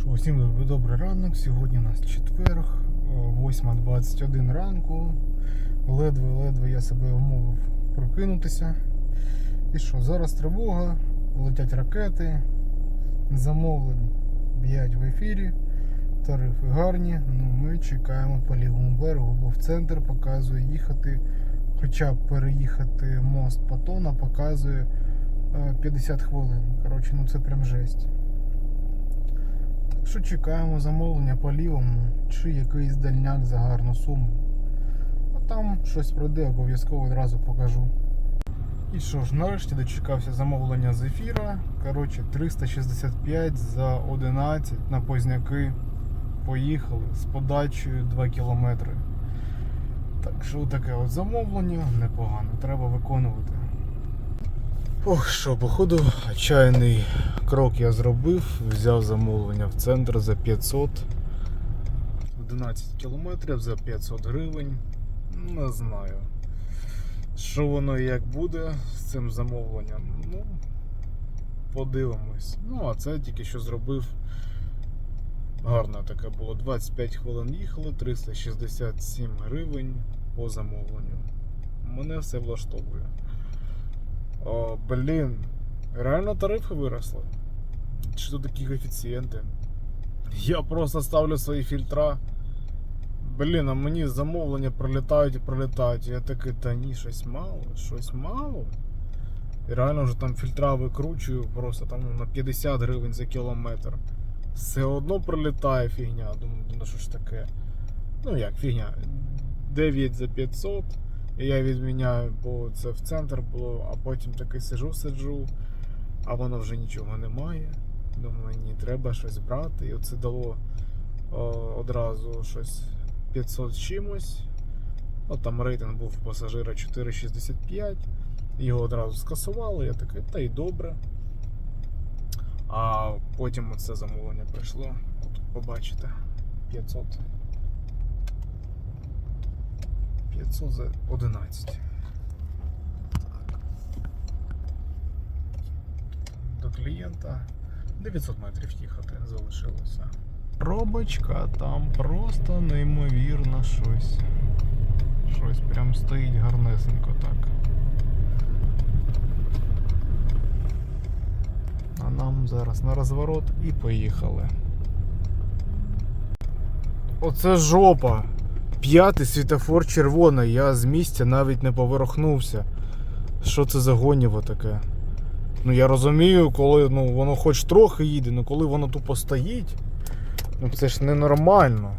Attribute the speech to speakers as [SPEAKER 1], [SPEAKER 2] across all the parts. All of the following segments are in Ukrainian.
[SPEAKER 1] Що, Усім добрий, ранок. Сьогодні у нас четверг, о, 8.21 ранку. Ледве-ледве я себе умовив прокинутися. І що, зараз тривога, летять ракети, замовлень 5 в ефірі, тарифи гарні. Ну, ми чекаємо по лівому берегу, бо в центр показує їхати, хоча б переїхати мост Патона показує е, 50 хвилин. Коротше, ну це прям жесть. Що чекаємо замовлення по лівому чи якийсь дальняк за гарну суму. А там щось пройде, обов'язково одразу покажу. І що ж, нарешті дочекався замовлення з ефіра. Коротше, 365 за 11 на Позняки. Поїхали з подачею 2 кілометри. Так що таке от замовлення непогано, треба виконувати. Ох, що, походу, отчаяний крок я зробив, взяв замовлення в центр за 500. 11 кілометрів за 500 гривень. Не знаю. Що воно і як буде з цим замовленням. Ну, подивимось. Ну, а це тільки що зробив. Гарно таке було. 25 хвилин їхали, 367 гривень по замовленню. Мене все влаштовує. О, блін, реально тарифи виросли. Чи тут такі коефіцієнти? Я просто ставлю свої фільтра. Блін, а мені замовлення пролітають і пролітають. Я такий, та ні, щось мало, щось мало. І реально вже там фільтра викручую просто там на 50 гривень за кілометр. Все одно пролітає фігня. Думаю, ну що ж таке. Ну як фігня? 9 за 500. І я відміняю, бо це в центр було, а потім такий сижу, сиджу, а воно вже нічого немає. Думаю, ні, треба щось брати. І оце дало о, одразу щось 500 з чимось. Ну, там рейтинг був пасажира 4,65. Його одразу скасували, я такий, та й добре. А потім оце замовлення прийшло. От побачите. 500. 500 за 11. До клієнта 900 метрів їхати залишилося. Пробочка там просто неймовірно щось. Щось прям стоїть гарнесенько так. А нам зараз на розворот і поїхали. Оце жопа. П'ятий світофор червоний, я з місця навіть не поворухнувся. Що це за гоніво таке? Ну я розумію, коли ну, воно хоч трохи їде, але коли воно тупо стоїть, ну це ж ненормально.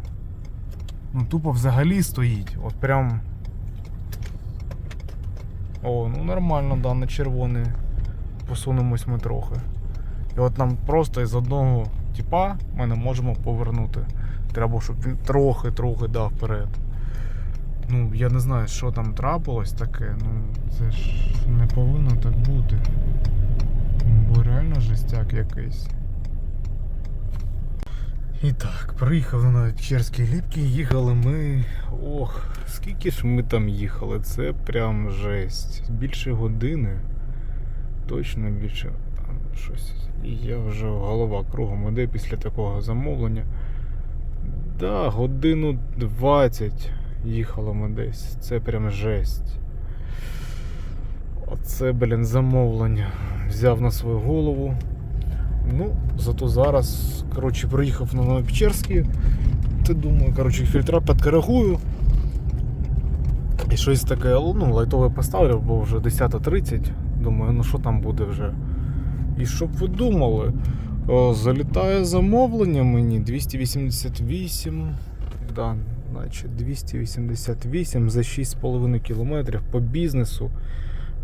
[SPEAKER 1] Ну тупо взагалі стоїть. От прям. О, ну нормально, да, на червоний. Посунемось ми трохи. І от нам просто із одного типа ми не можемо повернути. Треба, щоб він трохи-трохи дав вперед. Ну, я не знаю, що там трапилось таке, ну це ж не повинно так бути. Бо реально жестяк якийсь. І так, приїхали на Черські ліпки, їхали ми. Ох, скільки ж ми там їхали, це прям жесть. Більше години. Точно більше. Щось. І я вже голова кругом іде після такого замовлення. Да, годину 20 їхали ми десь. Це прям жесть. Оце, блін, замовлення. Взяв на свою голову. Ну, зато зараз, коротше, приїхав на Новопечерський. Ти думаю, коротше, фільтра підкоригую. І щось таке, ну, лайтове поставлю, бо вже 10.30. Думаю, ну що там буде вже. І щоб ви думали, о, залітає замовлення мені 288. Да, значить 288 за 6,5 кілометрів по бізнесу.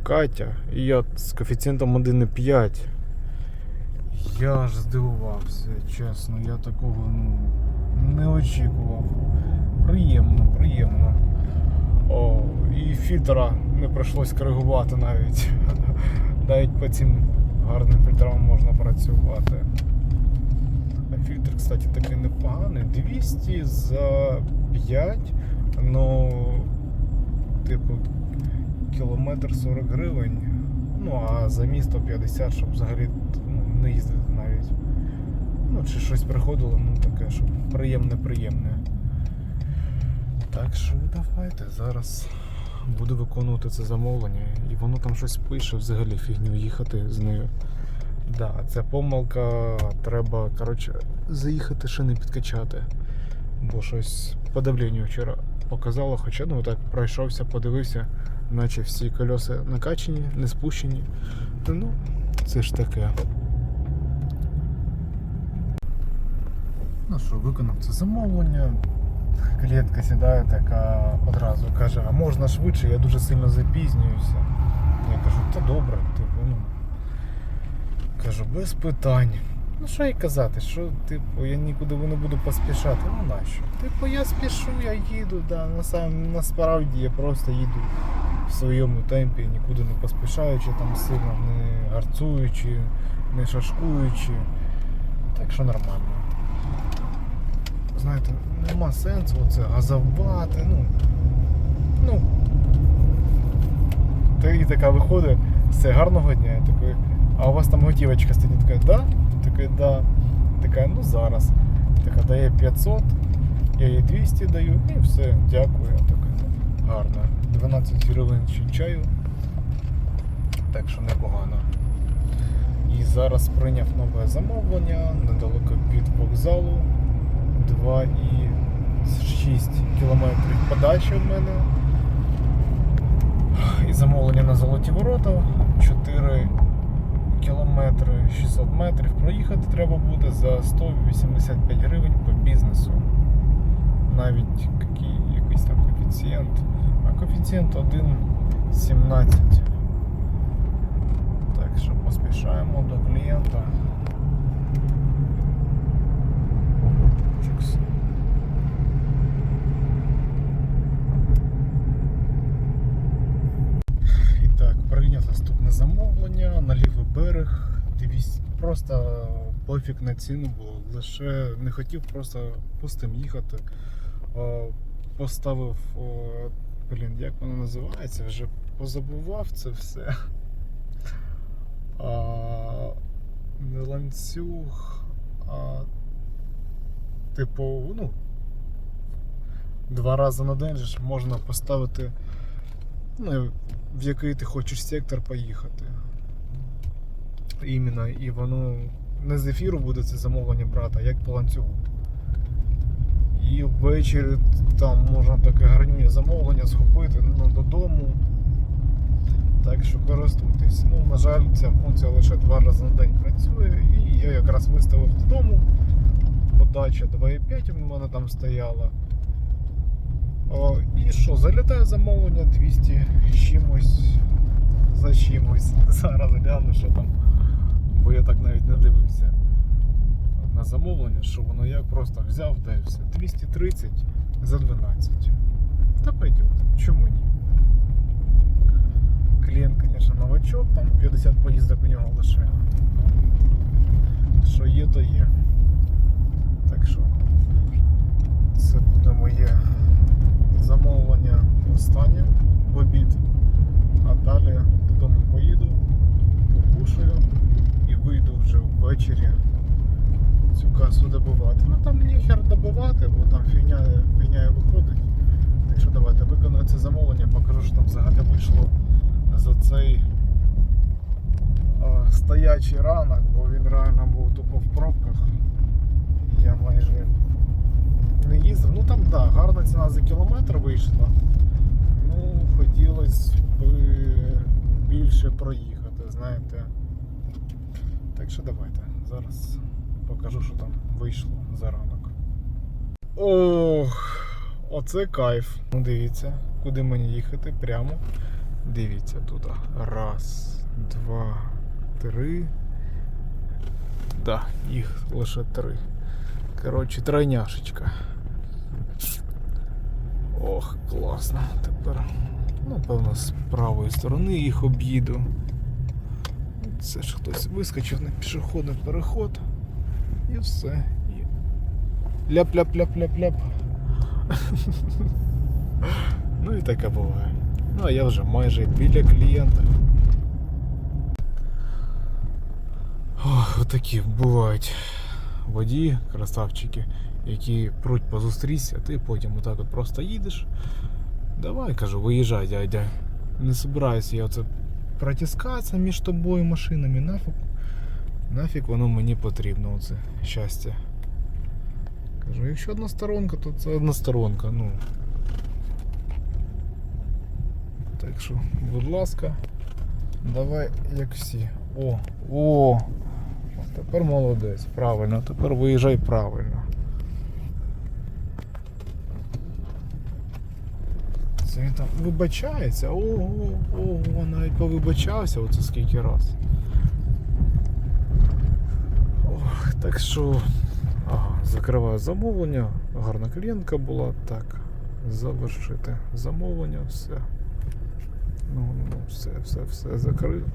[SPEAKER 1] Катя. І я з коефіцієнтом 1,5. Я аж здивувався, чесно, я такого ну, не очікував. Приємно, приємно. О, і фільтра не прийшлось коригувати навіть. Навіть по цим гарним фільтрам можна працювати. А фільтр, кстати, такий непоганий. 200 за 5, ну, типу, кілометр 40 гривень. Ну, а за місто 50, щоб взагалі ну, не їздити навіть. Ну, чи щось приходило, ну таке, що приємне-приємне. Так що давайте зараз буду виконувати це замовлення, і воно там щось пише, взагалі фігню їхати з нею. Да, це помилка, треба, коротше, заїхати не підкачати. Бо щось по давленню вчора показало, хоча ну так пройшовся, подивився, наче всі кольоса накачані, не спущені. Ну, це ж таке. Ну що, виконав це замовлення. Клієнтка сідає така одразу каже, а можна швидше, я дуже сильно запізнююся. Я кажу, та добре, типу, ну. Кажу, без питань. Ну що їй казати, що типу, я нікуди не буду поспішати. Ну нащо? Типу, я спішу, я їду, да. Насправді я просто їду в своєму темпі, нікуди не поспішаючи, там сильно не гарцуючи, не шашкуючи. Так що нормально. Знаєте, нема сенсу оце газавати, ну. Ну. Та і така виходить, все гарного дня. Я такий, а у вас там готівочка стоїть, така, да? Такий, да. Така, ну зараз. Така дає 500, я їй 200 даю і все, дякую. Я такий, ну, гарно. 12 гривень ще чаю. Так що непогано. І зараз прийняв нове замовлення недалеко від вокзалу. 2,6 кілометрів подачі в мене. І замовлення на золоті ворота 4 кілометри 600 метрів. Проїхати треба буде за 185 гривень по бізнесу. Навіть який, якийсь там коефіцієнт. А коефіцієнт 1,17. Так що поспішаємо до клієнта. Чикс. І так, прийняв наступне замовлення на лівий берег. Дивіться, просто пофіг на ціну було. Лише не хотів просто пустим їхати. Поставив, блін, як воно називається, вже позабував це все. А, не ланцюг, а типу, ну, два рази на день ж можна поставити, ну, в який ти хочеш сектор поїхати. Іменно, і воно не з ефіру буде це замовлення брати, а як по ланцюгу. І ввечері там можна таке гарнюнє замовлення схопити ну, додому. Так що користуйтесь. Ну, на жаль, ця функція лише два рази на день працює, і я якраз виставив додому. Подача 2,5 у мене там стояла. О, і що, залітає замовлення 200 з чимось за чимось. Зараз гляну, що там. Бо я так навіть не дивився на замовлення, що воно я просто взяв і все. 230 за 12. Та пойдет, чому ні? Клієнт, звісно, новачок, там 50 поїздок у нього лише. Що є, то є. Так що це буде моє замовлення останнє в обід. А далі додому поїду, покушаю і вийду вже ввечері цю касу добувати. Ну там ніхер добувати, бо там фігня, фігня виходить. Так що давайте виконую це замовлення, покажу, що там взагалі вийшло за цей а, стоячий ранок, бо він реально був тупо в пробках. Я майже не їздив. Ну там да, гарна ціна за кілометр вийшла. Ну, хотілося б більше проїхати, знаєте. Так що давайте. Зараз покажу, що там вийшло за ранок. Ох, оце кайф. Ну дивіться, куди мені їхати прямо. Дивіться тут. Раз, два, три. Да, їх лише три. Коротше, тройняшечка. Ох, класно. Тепер, напевно, з правої сторони їх об'їду. Це ж хтось вискочив на пішохідний переход. І все. Ляп-ляп-ляп-ляп-ляп. ну і таке буває. Ну а я вже майже біля клієнта. Ох, отакі бувають водії, красавчики, які пруть по зустрічці, а ти потім отак от просто їдеш. Давай, кажу, виїжджай, дядя. Не собираюся я оце протискатися між тобою і машинами. Нафіг, нафіг воно мені потрібно, оце щастя. Кажу, якщо односторонка, то це односторонка. Ну. Так що, будь ласка, давай як всі. О, о! От Тепер молодець, правильно, тепер виїжджай правильно. Це він там вибачається. Ого, ого, навіть повибачався оце скільки раз. Ох, так що. Ага, закриваю замовлення. Гарна клієнтка була. Так. Завершити замовлення, все. Ну, ну, все, все, все закрив.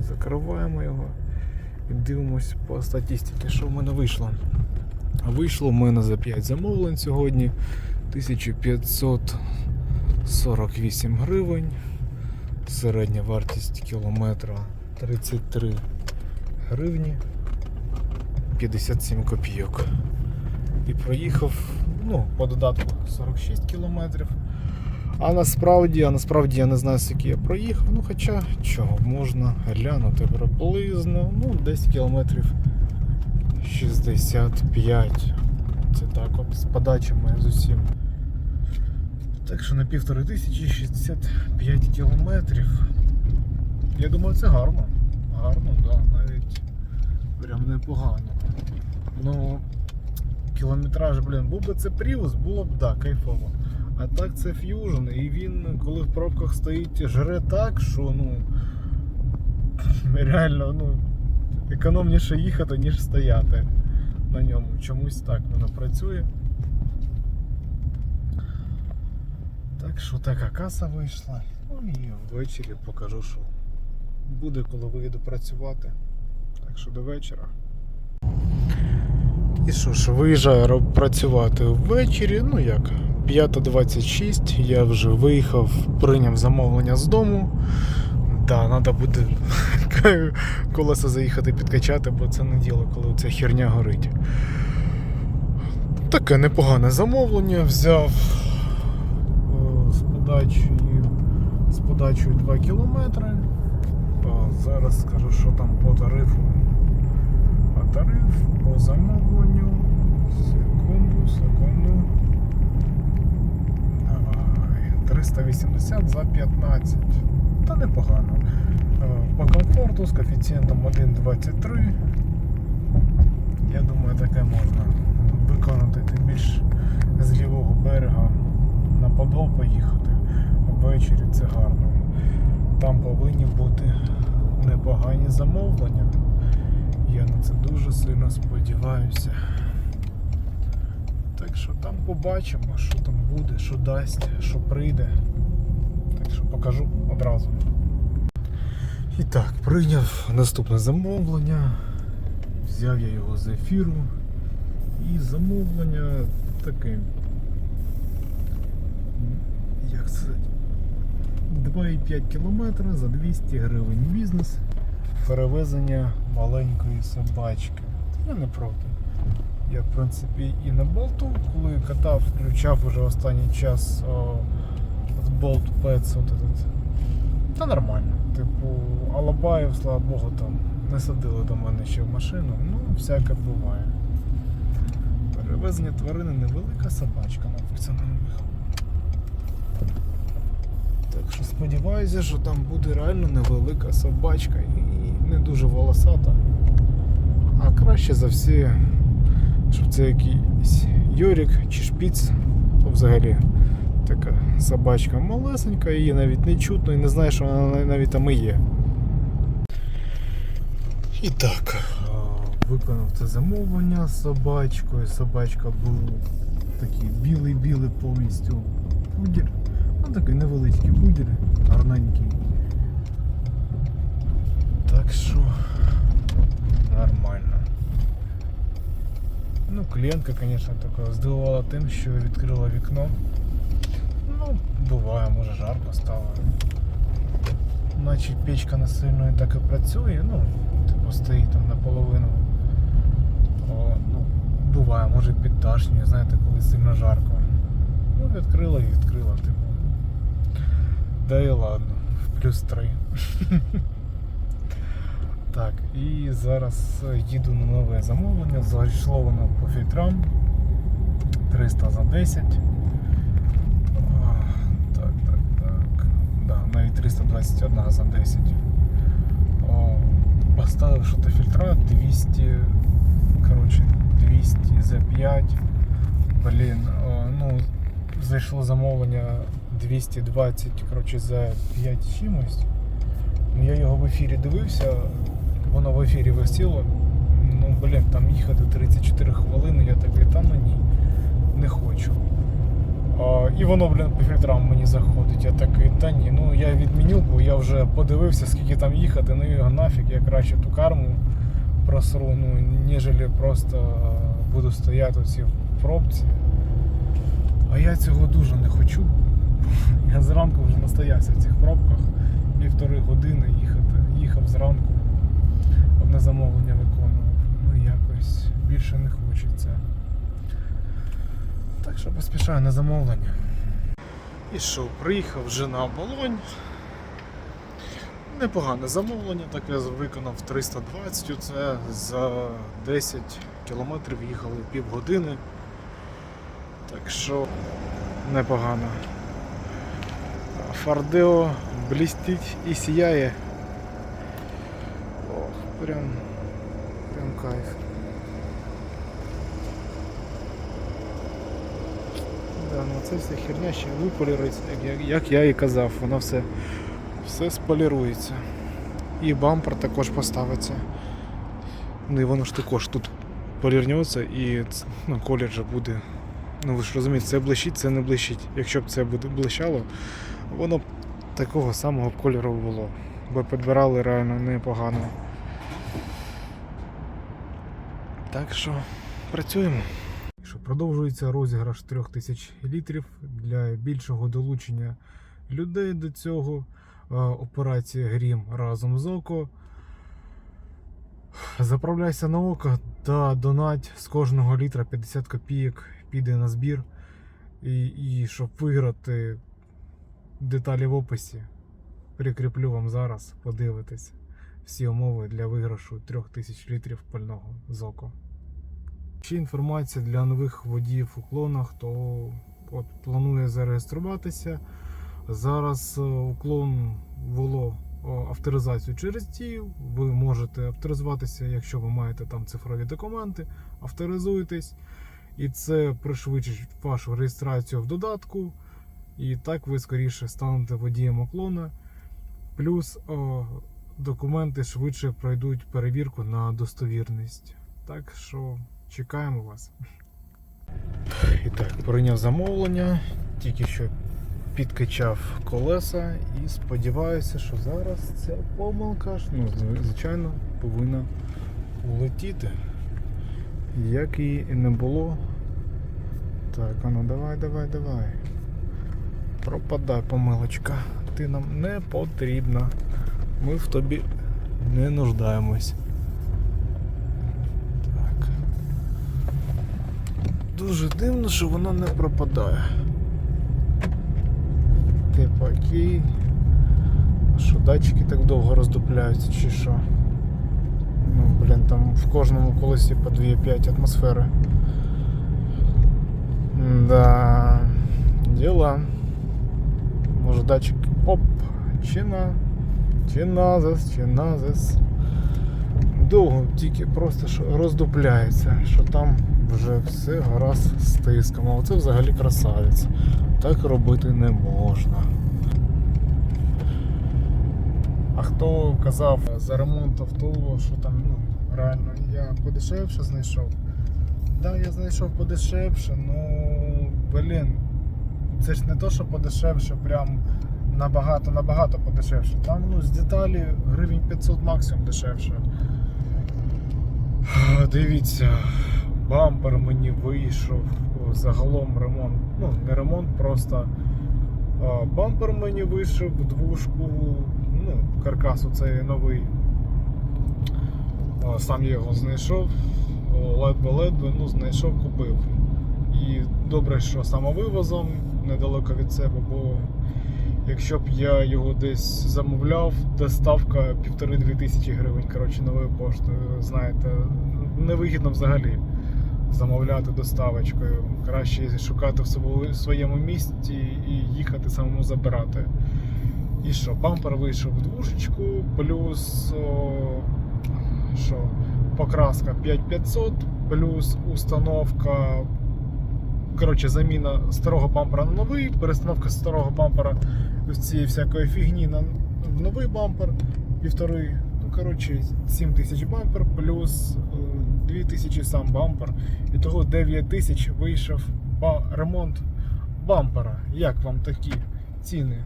[SPEAKER 1] Закриваємо його і дивимось по статистиці, що в мене вийшло. Вийшло в мене за 5 замовлень сьогодні 1548 гривень. Середня вартість кілометра 33 гривні 57 копійок. І проїхав ну, по додатку 46 кілометрів. А насправді, а насправді я не знаю, скільки я проїхав. Ну хоча чого, можна глянути приблизно, ну, десь кілометрів 65. Це так от з подачами з усім. Так що на півтори тисячі 65 кілометрів. Я думаю, це гарно. Гарно, да, навіть прям непогано. Ну, кілометраж, блін, був би це Prius, було б да, кайфово. А так це Fusion, і він, коли в пробках стоїть, жре так, що ну реально ну, економніше їхати, ніж стояти на ньому. Чомусь так воно працює. Так що така каса вийшла. Ну і ввечері покажу, що буде, коли вийду працювати. Так що до вечора. І що ж, виїжджаю працювати ввечері, ну як, 5.26, я вже виїхав, прийняв замовлення з дому. Да, треба буде колеса заїхати підкачати, бо це не діло, коли ця херня горить. Таке непогане замовлення взяв подачею, з подачею 2 кілометри. Зараз скажу, що там по тарифу. А тариф по замовленню. Секунду, секунду. Давай. 380 за 15. Та непогано. Е, По комфорту з коефіцієнтом 1,23. Я думаю, таке можна виконати тим більш з лівого берега на Подол поїхати. Ввечері це гарно. Там повинні бути непогані замовлення. Я на це дуже сильно сподіваюся. Так що там побачимо, що там буде, що дасть, що прийде. Так що покажу одразу. І так, прийняв наступне замовлення. Взяв я його з ефіру. І замовлення таке. Як це? 2,5 км за 200 гривень бізнес. Перевезення маленької собачки. Я не проти. Я, в принципі, і на болту, коли катав, включав уже останній час о, Bolt Pets. Та нормально. Типу, Алабаїв, слава Богу, там не садили до мене ще в машину. Ну, всяке буває. Перевезення тварини невелика собачка, написано на них. Так що сподіваюся, що там буде реально невелика собачка і не дуже волосата. А краще за все, щоб це якийсь Йорік чи шпіц, то взагалі така собачка малесенька, її навіть не чутно і не знає, що вона навіть там і є. І так, виконав це замовлення з собачкою. Собачка був такий білий-білий повністю пудір. Ну такий невеличкий пудір, гарненький. Так що нормально. Ну, клієнтка, звісно, здивувала тим, що відкрила вікно. Ну, буває, може жарко стало. Наче печка не сильно і так і працює, ну, типу стоїть там наполовину. О, ну, буває, може підташнює, знаєте, коли сильно жарко. Ну, відкрила і відкрила, типу. Да і ладно, плюс 3. Так, і зараз е, їду на нове замовлення. Зайшло воно по фільтрам 300 за 10. Так, так, так. Да, навіть 321 за 10. О, Поставив що-то фільтра 200. Коротше, 200 за 5. Блін, ну, зайшло замовлення 220 коротше, за 5 чимось. Ну, я його в ефірі дивився, воно в ефірі висіло. Ну, блін, там їхати 34 хвилини, я такий, та ну ні, не хочу. А, і воно, блін, по фільтрам мені заходить. Я такий, та ні, ну я відміню, бо я вже подивився, скільки там їхати, ну його нафіг, я краще ту карму просру, ну, ніжели просто буду стояти в пробці. А я цього дуже не хочу. Я зранку вже настоявся в цих пробках півтори години їхати. Їхав зранку, одне замовлення виконував. Ну якось більше не хочеться. Так що поспішаю на замовлення. І що, приїхав вже на оболонь. Непогане замовлення, так я виконав 320, це за 10 кілометрів їхали півгодини. Так що непогано. Фардео блістить і сіяє. Ох, прям, прям кайф. Да, ну це вся херня ще виполірується, як, як я і казав, воно все, все сполірується. І бампер також поставиться. Ну і воно ж також тут полірнеться і ну, колір же буде. Ну ви ж розумієте, це блищить, це не блищить. Якщо б це буде блищало, воно такого самого кольору було. Бо підбирали реально непогано. Так що працюємо. Що продовжується розіграш 3000 літрів для більшого долучення людей до цього. Е, Операція Грім разом з ОКО. Заправляйся на око та донать з кожного літра 50 копійок піде на збір. І, і щоб виграти деталі в описі, прикріплю вам зараз, подивитись всі умови для виграшу 3000 літрів пального з око. Ще інформація для нових водіїв у клонах, хто от планує зареєструватися. Зараз е, уклон ввело авторизацію через дію. Ви можете авторизуватися, якщо ви маєте там цифрові документи, авторизуєтесь. І це пришвидшить вашу реєстрацію в додатку. І так ви скоріше станете водієм уклона. Плюс о, документи швидше пройдуть перевірку на достовірність. Так що чекаємо вас. І так, прийняв замовлення, тільки що підкачав колеса і сподіваюся, що зараз ця помилка ну, звичайно, повинна улетіти. Як її і не було. Так, а ну давай, давай, давай. Пропадай, помилочка. Ти нам не потрібна. Ми в тобі не нуждаємось. Так. Дуже дивно, що вона не пропадає. Типа окей. Що датчики так довго роздупляються чи що? Ну, блін, там в кожному колесі по 2,5 атмосфери. Да, діла. Може датчик. Оп! Чина. Чиназис, чиназис. Довго тільки просто роздупляється, що там вже все гаразд з тиском. А оце взагалі красавець. Так робити не можна. А хто казав за ремонт авто, що там ну, реально я подешевше знайшов. Да, я знайшов подешевше, ну блін, це ж не то, що подешевше, прям набагато, набагато подешевше. Там ну, з деталі гривень 500 максимум дешевше. Дивіться, бампер мені вийшов. Загалом ремонт. Ну, не ремонт, просто бампер мені вийшов двушку. Ну, каркас оцей новий. Сам я його знайшов. ледве-ледве ну, знайшов, купив. І добре, що самовивозом недалеко від себе, бо якщо б я його десь замовляв, доставка півтори-дві тисячі гривень, коротше, новою поштою, знаєте, невигідно взагалі замовляти доставочкою. Краще шукати в своєму місті і їхати самому забирати. І що, бампер вийшов в двушечку, плюс о, що, покраска 5500, плюс установка. Коротше, заміна старого бампера на новий, перестановка старого бампера з цієї всякої фігні на новий бампер, півтори. Ну, коротше, 7 тисяч бампер, плюс 2 тисячі сам бампер. І того 9 тисяч вийшов ремонт бампера. Як вам такі ціни?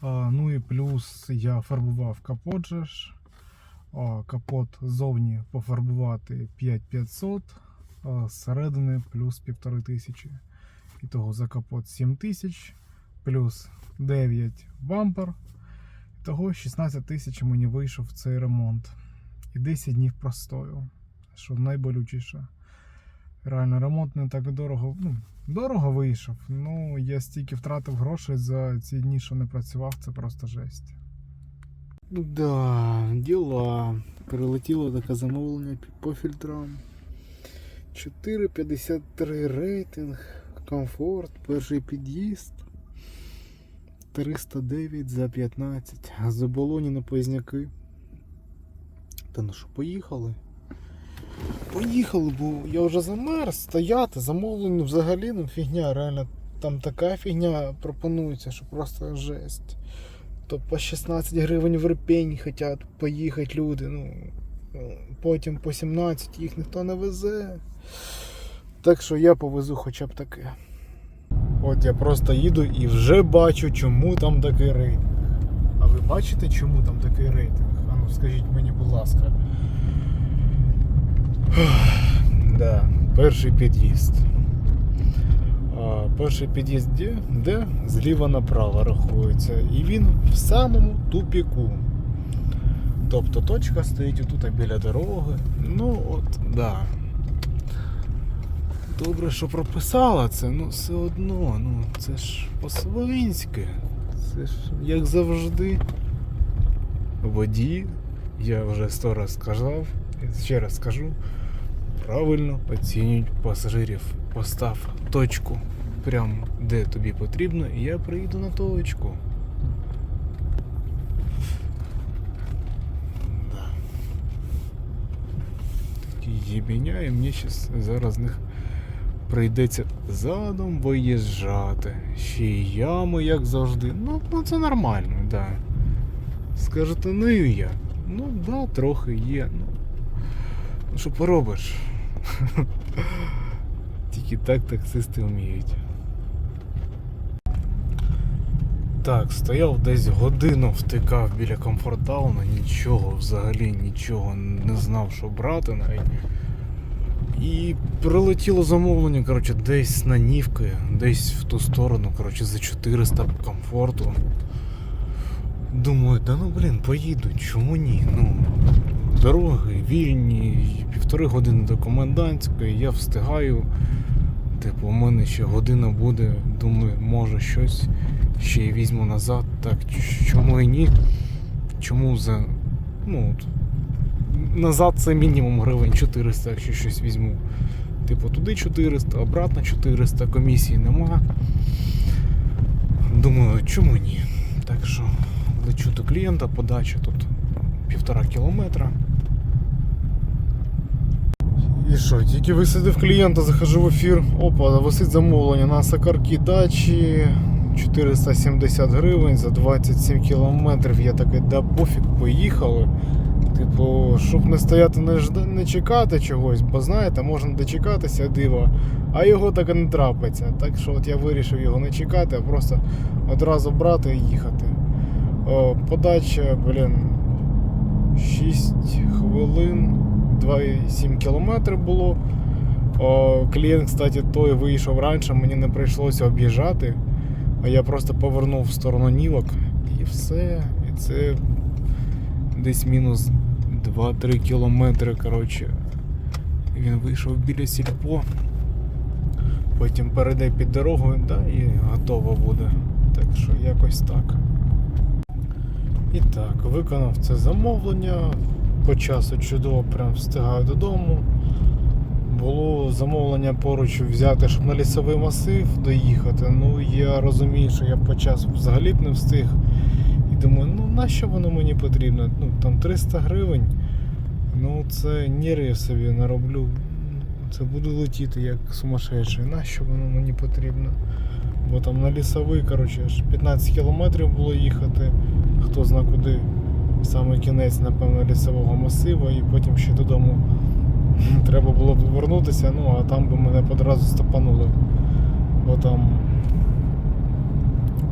[SPEAKER 1] А, ну і плюс я фарбував капот же ж. Капот ззовні пофарбувати 5500, а зсередини плюс 1500. І того за капот 7000, плюс 9 бампер. І того 16 тисяч мені вийшов цей ремонт. І 10 днів простою. Що найболючіше. Реально, ремонт не так дорого. Ну, дорого вийшов. Ну, я стільки втратив грошей за ці дні, що не працював, це просто жесть. Да, діла. Прилетіло таке замовлення по фільтрам. 4,53 рейтинг, комфорт, перший під'їзд. 309 за 15. Заболоні на позняки. Та ну що, поїхали? Поїхали, бо я вже замерз стояти, замовлення взагалі ну фігня, реально там така фігня пропонується, що просто жесть. То по 16 гривень в Рпень хочуть поїхати люди. Ну, потім по 17 їх ніхто не везе. Так що я повезу хоча б таке. От я просто їду і вже бачу, чому там такий рейтинг. А ви бачите, чому там такий рейтинг? А скажіть мені, будь ласка. Да, перший під'їзд. Перший під'їзд де? де? Зліва направо рахується. І він в самому тупіку. Тобто точка стоїть отут біля дороги. Ну от, да. Добре, що прописала це, ну все одно, ну це ж по-свинськи. Це ж як завжди. Водії, я вже сто раз сказав, і ще раз скажу. Правильно оцінюють пасажирів. Постав точку прямо де тобі потрібно, і я приїду на точку. Да. Такі єбеня, і мені зараз з них прийдеться задом виїжджати. Ще й ями, як завжди. Ну, ну це нормально, да. Скажете, ну і я. Ну, да, трохи є. Ну, ну що поробиш? Тільки так таксисти вміють. Так, стояв десь годину, втикав біля комфортауна, нічого, взагалі нічого не знав, що брати навіть. І прилетіло замовлення, коротше, десь на Нівки, десь в ту сторону, коротше, за 400 комфорту. Думаю, да ну блін, поїду, чому ні? Ну, дороги вільні, півтори години до комендантської, я встигаю. Типу, у мене ще година буде, думаю, може щось ще й візьму назад. Так, чому і ні? Чому за. Ну, назад це мінімум гривень 400, якщо щось візьму. Типу, туди 400, обратно 400, комісії нема. Думаю, чому ні? Так що лечу до клієнта, подача тут півтора кілометра. І що, тільки висадив клієнта, захожу в ефір. Опа, висить замовлення на сакаркі дачі 470 гривень за 27 кілометрів. Я такий, да пофіг, поїхали. Типу, щоб не стояти, не, не чекати чогось, бо знаєте, можна дочекатися дива, а його так і не трапиться. Так що от я вирішив його не чекати, а просто одразу брати і їхати. О, подача, блін, 6 хвилин, 2,7 кілометри було. О, клієнт, кстати, той вийшов раніше, мені не прийшлося об'їжджати, а я просто повернув в сторону Нівок і все. І це десь мінус 2-3 кілометри, коротше. Він вийшов біля сільпо, потім перейде під дорогу да, і готово буде. Так що якось так. І так, виконав це замовлення. По часу чудово прям встигаю додому. Було замовлення поруч взяти, щоб на лісовий масив доїхати. Ну я розумію, що я по часу взагалі б не встиг. І думаю, нащо воно мені потрібно? Ну там 300 гривень. Ну це ні собі нароблю. Це буду летіти як сумасшедший. Нащо воно мені потрібно? Бо там на лісовий, коротше, аж 15 кілометрів було їхати, хто зна куди. Саме кінець, напевно, лісового масиву, і потім ще додому треба було б повернутися, ну а там би мене одразу стопанули. Бо там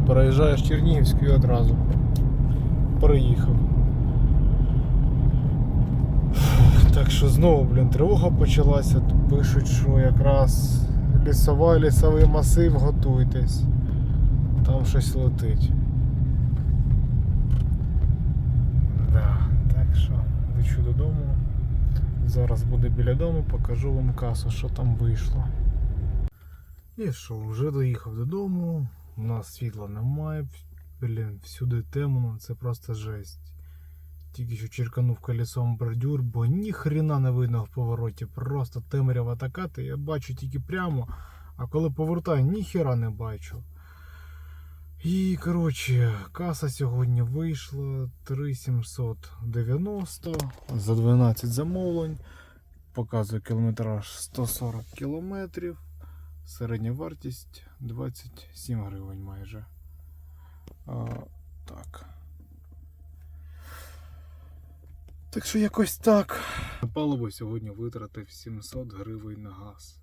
[SPEAKER 1] переїжджаєш Чернігівську і одразу переїхав. Так що знову, блін, тривога почалася. Тут Пишуть, що якраз лісова, лісовий масив, готуйтесь. Там щось летить. Да, так що лечу додому. Зараз буде біля дому, покажу вам касу, що там вийшло. І що, вже доїхав додому, у нас світла немає, блін, всюди темно, це просто жесть. Тільки що черканув колесом бордюр, бо ні хрена не видно в повороті. Просто темрява така, то я бачу тільки прямо, а коли повертаю, ні хера не бачу. І, коротше, каса сьогодні вийшла 3790 за 12 замовлень. Показує кілометраж 140 кілометрів. Середня вартість 27 гривень майже. Так. Так що якось так. На паливо сьогодні витратив 700 гривень на газ.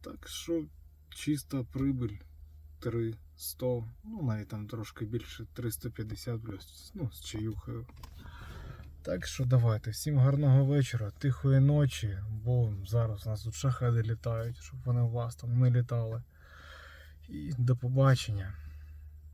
[SPEAKER 1] Так що чиста прибиль 300, ну навіть там трошки більше 350 плюс, ну, з чаюхою. Так що давайте, всім гарного вечора, тихої ночі, бо зараз у нас тут шахеди літають, щоб вони у вас там не літали. І до побачення.